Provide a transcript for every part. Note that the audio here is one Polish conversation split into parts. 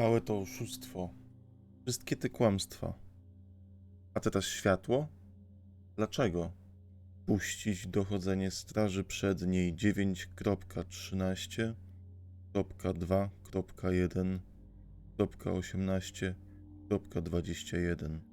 Całe to oszustwo. Wszystkie te kłamstwa. A teraz światło? Dlaczego? Puścić dochodzenie straży przedniej 9.13.2.1.18.21.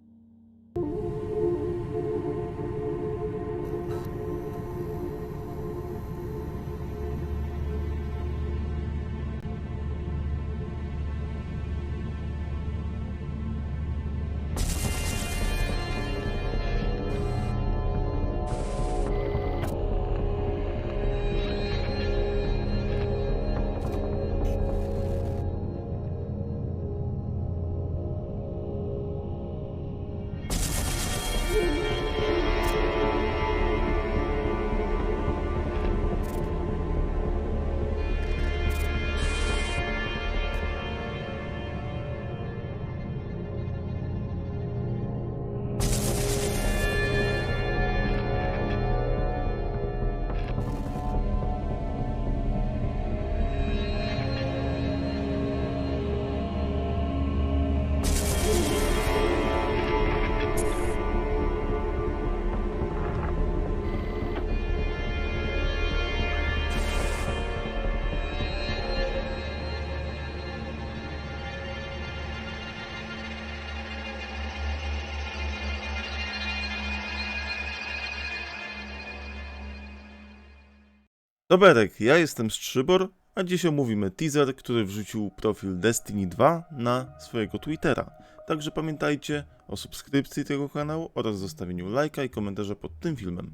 Doberek, ja jestem Strzybor, a dziś omówimy teaser, który wrzucił profil Destiny 2 na swojego Twittera. Także pamiętajcie o subskrypcji tego kanału oraz zostawieniu lajka i komentarza pod tym filmem.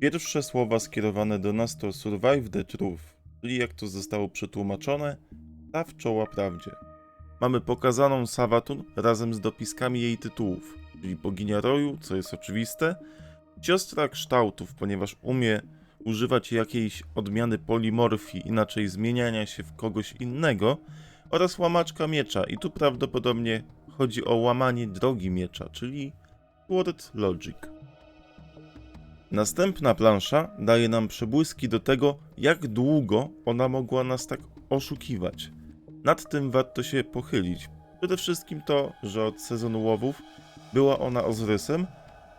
Pierwsze słowa skierowane do nas to Survive the Truth, czyli jak to zostało przetłumaczone, staw czoła prawdzie. Mamy pokazaną Savatun razem z dopiskami jej tytułów, czyli boginia roju, co jest oczywiste, siostra kształtów, ponieważ umie używać jakiejś odmiany polimorfii, inaczej zmieniania się w kogoś innego, oraz łamaczka miecza. I tu prawdopodobnie chodzi o łamanie drogi miecza, czyli Word Logic. Następna plansza daje nam przebłyski do tego, jak długo ona mogła nas tak oszukiwać. Nad tym warto się pochylić. Przede wszystkim to, że od sezonu łowów była ona Ozrysem,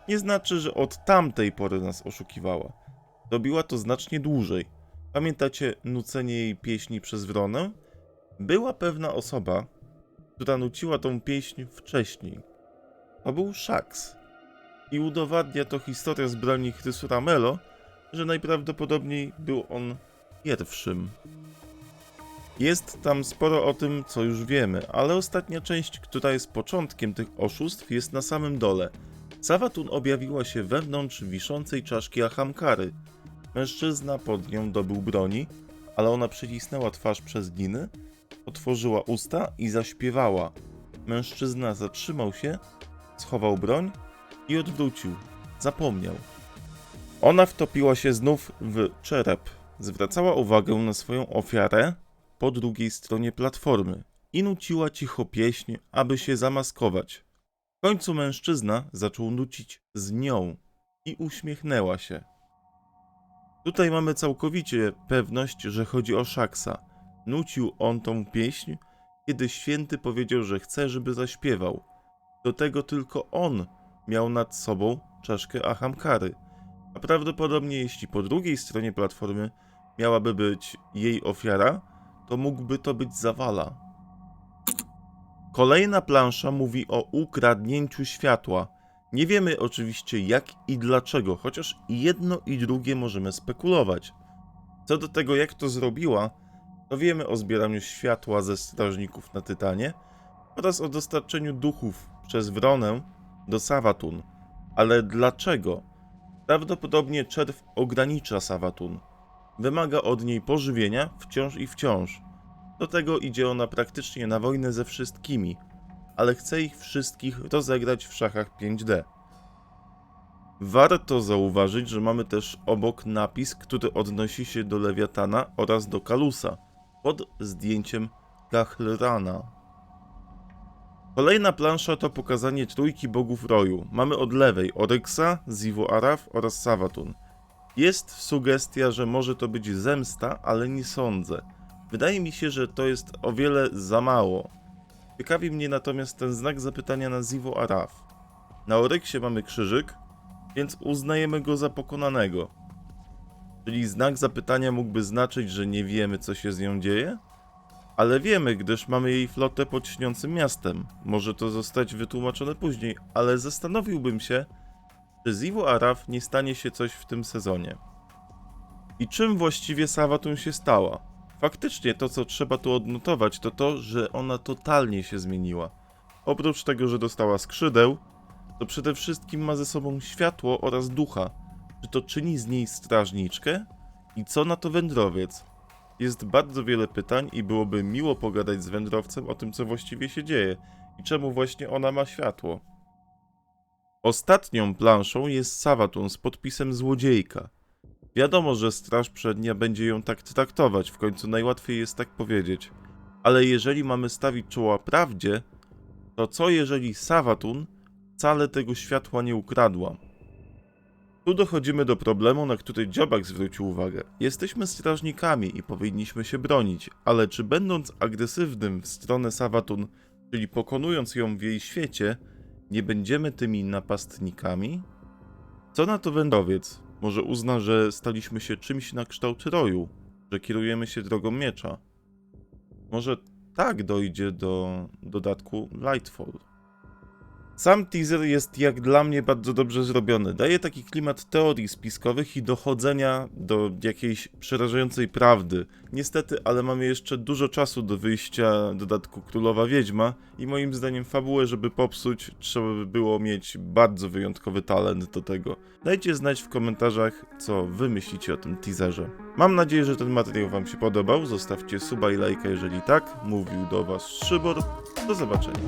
nie znaczy, że od tamtej pory nas oszukiwała. Robiła to znacznie dłużej. Pamiętacie nucenie jej pieśni przez Wronę? Była pewna osoba, która nuciła tą pieśń wcześniej. To był Shax. I udowadnia to historia z broni Chrysura że najprawdopodobniej był on pierwszym. Jest tam sporo o tym, co już wiemy, ale ostatnia część, która jest początkiem tych oszustw, jest na samym dole. Savatun objawiła się wewnątrz wiszącej czaszki Ahamkary. Mężczyzna pod nią dobył broni, ale ona przycisnęła twarz przez giny, otworzyła usta i zaśpiewała. Mężczyzna zatrzymał się, schował broń i odwrócił. Zapomniał. Ona wtopiła się znów w czerep. Zwracała uwagę na swoją ofiarę po drugiej stronie platformy i nuciła cicho pieśń, aby się zamaskować. W końcu mężczyzna zaczął nucić z nią i uśmiechnęła się. Tutaj mamy całkowicie pewność, że chodzi o Szaksa. Nucił on tą pieśń, kiedy święty powiedział, że chce, żeby zaśpiewał. Do tego tylko on miał nad sobą czaszkę Ahamkary. A prawdopodobnie jeśli po drugiej stronie platformy miałaby być jej ofiara, to mógłby to być Zawala. Kolejna plansza mówi o ukradnięciu światła. Nie wiemy oczywiście jak i dlaczego, chociaż jedno i drugie możemy spekulować. Co do tego, jak to zrobiła, to wiemy o zbieraniu światła ze strażników na Tytanie oraz o dostarczeniu duchów przez Wronę do Savatun. Ale dlaczego? Prawdopodobnie czerw ogranicza Savatun. Wymaga od niej pożywienia wciąż i wciąż. Do tego idzie ona praktycznie na wojnę ze wszystkimi, ale chce ich wszystkich rozegrać w szachach 5D. Warto zauważyć, że mamy też obok napis, który odnosi się do Lewiatana oraz do Kalusa, pod zdjęciem Kachlrana. Kolejna plansza to pokazanie trójki bogów roju. Mamy od lewej Oryxa, Zivu Araf oraz Savatun. Jest sugestia, że może to być zemsta, ale nie sądzę. Wydaje mi się, że to jest o wiele za mało. Ciekawi mnie natomiast ten znak zapytania na Zivo Araf. Na Oryksie mamy krzyżyk, więc uznajemy go za pokonanego. Czyli znak zapytania mógłby znaczyć, że nie wiemy, co się z nią dzieje? Ale wiemy, gdyż mamy jej flotę pod śniącym miastem. Może to zostać wytłumaczone później, ale zastanowiłbym się, czy z Iwo Araf nie stanie się coś w tym sezonie. I czym właściwie Sawatun się stała? Faktycznie to, co trzeba tu odnotować, to to, że ona totalnie się zmieniła. Oprócz tego, że dostała skrzydeł, to przede wszystkim ma ze sobą światło oraz ducha. Czy to czyni z niej strażniczkę? I co na to wędrowiec? Jest bardzo wiele pytań i byłoby miło pogadać z wędrowcem o tym, co właściwie się dzieje i czemu właśnie ona ma światło. Ostatnią planszą jest Sawatun z podpisem złodziejka. Wiadomo, że Straż Przednia będzie ją tak traktować, w końcu najłatwiej jest tak powiedzieć. Ale jeżeli mamy stawić czoła prawdzie, to co jeżeli Sawatun wcale tego światła nie ukradła? Tu dochodzimy do problemu, na który Dziobak zwrócił uwagę. Jesteśmy strażnikami i powinniśmy się bronić, ale czy będąc agresywnym w stronę Sawatun, czyli pokonując ją w jej świecie, nie będziemy tymi napastnikami? Co na to wędrowiec? Może uzna, że staliśmy się czymś na kształt roju, że kierujemy się drogą miecza. Może tak dojdzie do dodatku Lightfall. Sam teaser jest jak dla mnie bardzo dobrze zrobiony. Daje taki klimat teorii spiskowych i dochodzenia do jakiejś przerażającej prawdy. Niestety, ale mamy jeszcze dużo czasu do wyjścia dodatku Królowa Wiedźma i moim zdaniem fabułę, żeby popsuć, trzeba by było mieć bardzo wyjątkowy talent do tego. Dajcie znać w komentarzach, co wy myślicie o tym teaserze. Mam nadzieję, że ten materiał wam się podobał. Zostawcie suba i lajka, jeżeli tak. Mówił do was Szybor. Do zobaczenia.